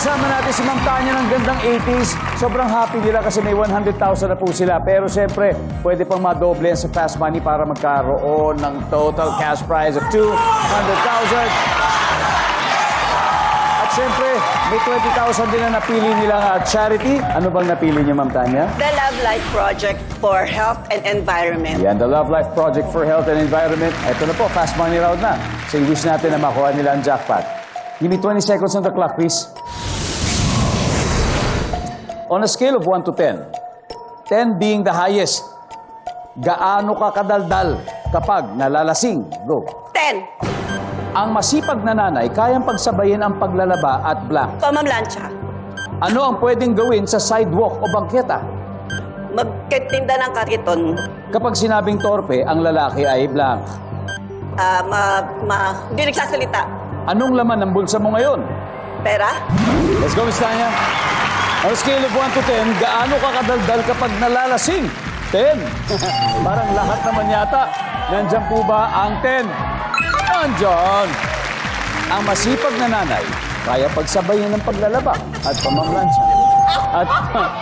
kasama natin si Ma'am Tanya ng gandang 80s. Sobrang happy nila kasi may 100,000 na po sila. Pero siyempre, pwede pang madoble sa Fast Money para magkaroon ng total cash prize of 200,000. At siyempre, may 20,000 din na napili nilang uh, charity. Ano bang napili niyo, Ma'am Tanya? The Love Life Project for Health and Environment. Yan, the Love Life Project for Health and Environment. Ito na po, fast money round na. So, wish natin na makuha nila ang jackpot. Give me 20 seconds on the clock, please. On a scale of 1 to 10, 10 being the highest, gaano ka kadaldal kapag nalalasing? Go. 10. Ang masipag na nanay, kayang pagsabayin ang paglalaba at blank. Pamamlansya. Ano ang pwedeng gawin sa sidewalk o bangketa? Magkitinda ng kariton. Kapag sinabing torpe, ang lalaki ay blank. Ah, ma, ma, hindi nagsasalita. Anong laman ng bulsa mo ngayon? Pera? Let's go, Miss Tanya. On a scale of 1 to 10, gaano ka kadaldal kapag nalalasing? 10. Parang lahat naman yata. Nandyan po ba ang 10? Nandyan. Ang masipag na nanay, kaya pagsabayin ng paglalaba at pamamlansya. At,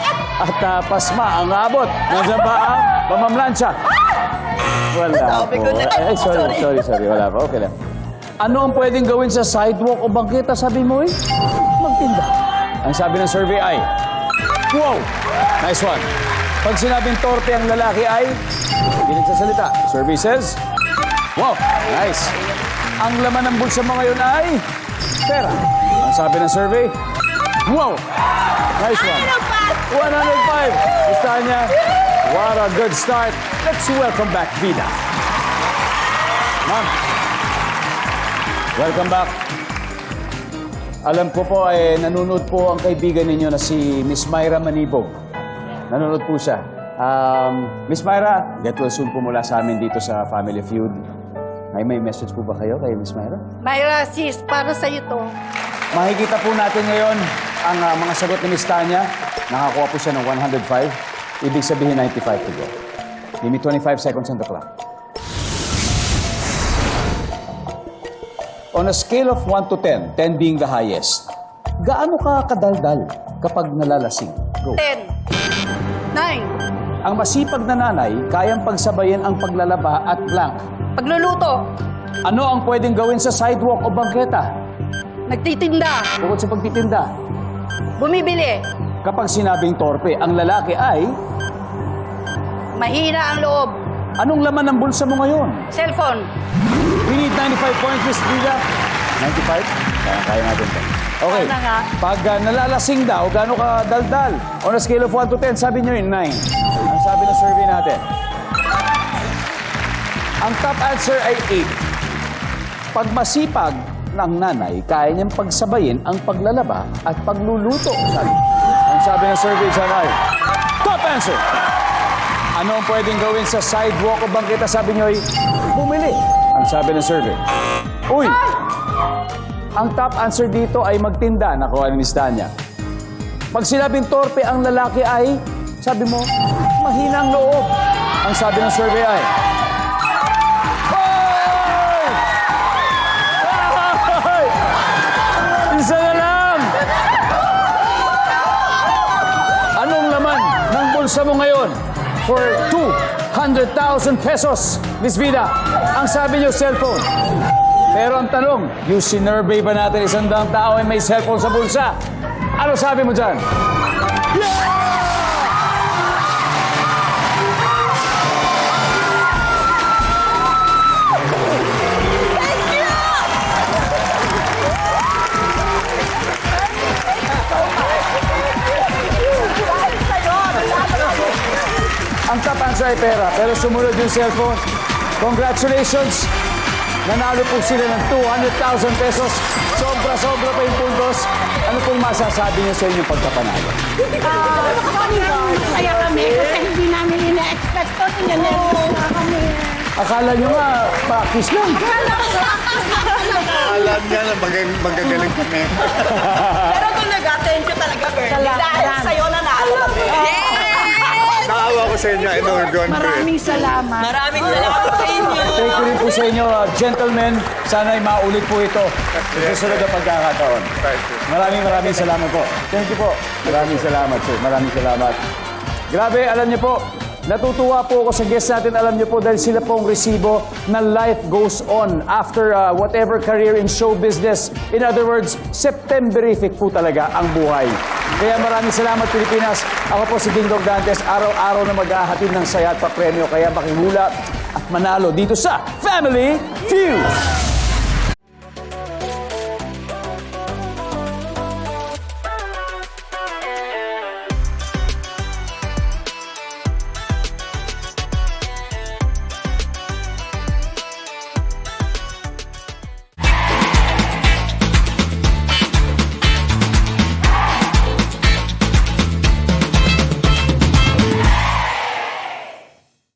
at ah, pasma ang abot. Nandyan ba ang pamamlansya? Wala po. Ay, sorry, Sorry. sorry. Wala pa. Okay lang. Ano ang pwedeng gawin sa sidewalk o bangketa, sabi mo eh? Magtinda. Ang sabi ng survey ay, Wow! Nice one. Pag sinabing torpe ang lalaki ay, hindi nagsasalita. Survey says, Wow! Nice. Ang laman ng bulsa mo ngayon ay, pera. Ang sabi ng survey, Wow! Nice one. 105. Miss Tanya, what a good start. Let's welcome back Vida. Ma'am, welcome back. Alam ko po, eh, nanonood po ang kaibigan ninyo na si Miss Myra Manibog. Nanonood po siya. Um, Miss Myra, get well soon po mula sa amin dito sa Family Feud. Ay, may message po ba kayo kay Miss Myra? Myra, sis, para sa'yo to. Makikita po natin ngayon ang ah, mga sagot ni Miss Tanya. Nakakuha po siya ng 105. Ibig sabihin 95 to go. Give me 25 seconds on the clock. On a scale of 1 to 10, 10 being the highest, gaano ka kadaldal kapag nalalasing? Go. 10. 9. Ang masipag na nanay, kayang pagsabayin ang paglalaba at blank. Pagluluto. Ano ang pwedeng gawin sa sidewalk o bangketa? Nagtitinda. Bukod sa pagtitinda, Bumibili. kapag sinabing torpe, ang lalaki ay Mahina ang loob. Anong laman ng bulsa mo ngayon? Cellphone. We need 95 points, Miss Frida. 95? Kaya, kaya natin to. Okay. Sana nga. Pag ah, nalalasing daw, gaano ka daldal? On a scale of 1 to 10, sabi niyo yung 9. Ang sabi ng survey natin. Ang top answer ay 8. Pag masipag ng nanay, kaya niyang pagsabayin ang paglalaba at pagluluto. Sabi. Ang sabi ng survey dyan ay, top answer! Ano ang pwedeng gawin sa sidewalk o bangketa? Sabi niyo ay, bumili. Ang sabi ng survey. Uy! Ang top answer dito ay magtinda, nakuha ni Miss Tanya. Pag sinabing torpe ang lalaki ay, sabi mo, mahina ang loob. Ang sabi ng survey ay, Hoy! Hoy! Isa na lang! Anong laman ng bulsa mo ngayon for 200,000 pesos, Miss Vida? Ang sabi niyo, cellphone. Pero ang tanong, yung sinurvey ba natin isang daang tao ay may cellphone sa bulsa? Ano sabi mo dyan? Ang top answer ay pera, pero sumunod yung cellphone. Congratulations! Nanalo po sila ng 200,000 pesos. Sobra-sobra pa yung puntos. Ano pong masasabi niyo sa inyong pagkapanalo? Masaya kami kasi hindi namin ina-expect to. Ninenervous na kami. Akala niyo nga, practice lang. Alam niya na mag- magagaling kami. Pero kung nag-attend ka talaga, Bernie, Salamat. dahil sa'yo sa inyo. I know we're going through it. Maraming salamat. Maraming salamat sa inyo. Thank you rin po sa inyo, uh, gentlemen. Sana'y maulit po ito sa susunod na pagkakataon. Thank you. Maraming maraming salamat po. Thank you po. Maraming salamat, sir. Maraming salamat. Grabe, alam niyo po, natutuwa po ako sa guest natin. Alam niyo po, dahil sila po ang resibo na life goes on after uh, whatever career in show business. In other words, Septemberific po talaga ang buhay. Kaya maraming salamat, Pilipinas. Ako po si Dingdong Dantes. Araw-araw na mag-ahatid ng saya at papremyo. Kaya makihula at manalo dito sa Family Feud.